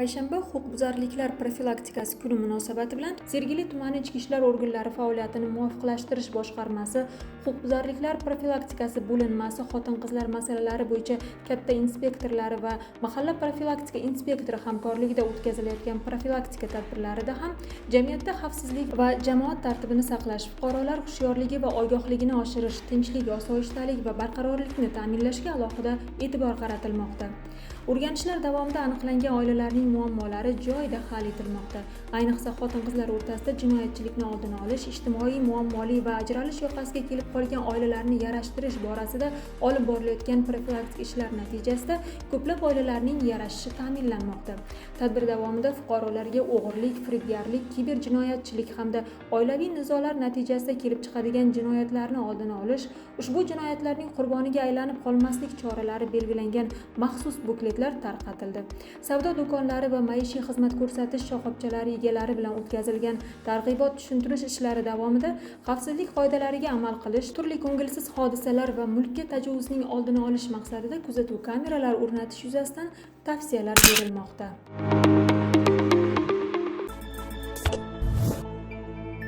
payshanba huquqbuzarliklar profilaktikasi kuni munosabati bilan sergeli tumani ichki ishlar organlari faoliyatini muvofiqlashtirish boshqarmasi huquqbuzarliklar profilaktikasi bo'linmasi xotin qizlar masalalari bo'yicha katta inspektorlari va mahalla profilaktika inspektori hamkorligida o'tkazilayotgan profilaktika tadbirlarida ham jamiyatda xavfsizlik va jamoat tartibini saqlash fuqarolar hushyorligi va ogohligini oshirish tinchlik osoyishtalik va barqarorlikni ta'minlashga alohida e'tibor qaratilmoqda. O'rganishlar davomida aniqlangan oilalarning muammolari joyida hal etilmoqda. Ayniqsa xotin qizlar o'rtasida jinoyatchilikni oldini olish ijtimoiy muammoli va ajralish yoqasiga kelib qolgan oilalarni yarashtirish borasida olib borilayotgan profilaktik ishlar natijasida ko'plab oilalarning yarashishi ta'minlanmoqda. Tadbir davomida fuqarolarga o'g'irlik firibgarlik kiber jinoyatchilik hamda oilaviy nizolar natijasida kelib chiqadigan jinoyatlarni oldini olish ushbu jinoyatlarning qurboniga aylanib qolmaslik choralari belgilangan maxsus bukletlar tarqatildi. Savdo do'konlari va maishiy xizmat ko'rsatish shoxobchalari egalari bilan o'tkazilgan targ'ibot tushuntirish ishlari davomida xavfsizlik qoidalariga amal qilish turli ko'ngilsiz hodisalar va mulkka tajovuzning oldini olish maqsadida kuzatuv kameralari o'rnatish yuzasidan tavsiyalar berilmoqda.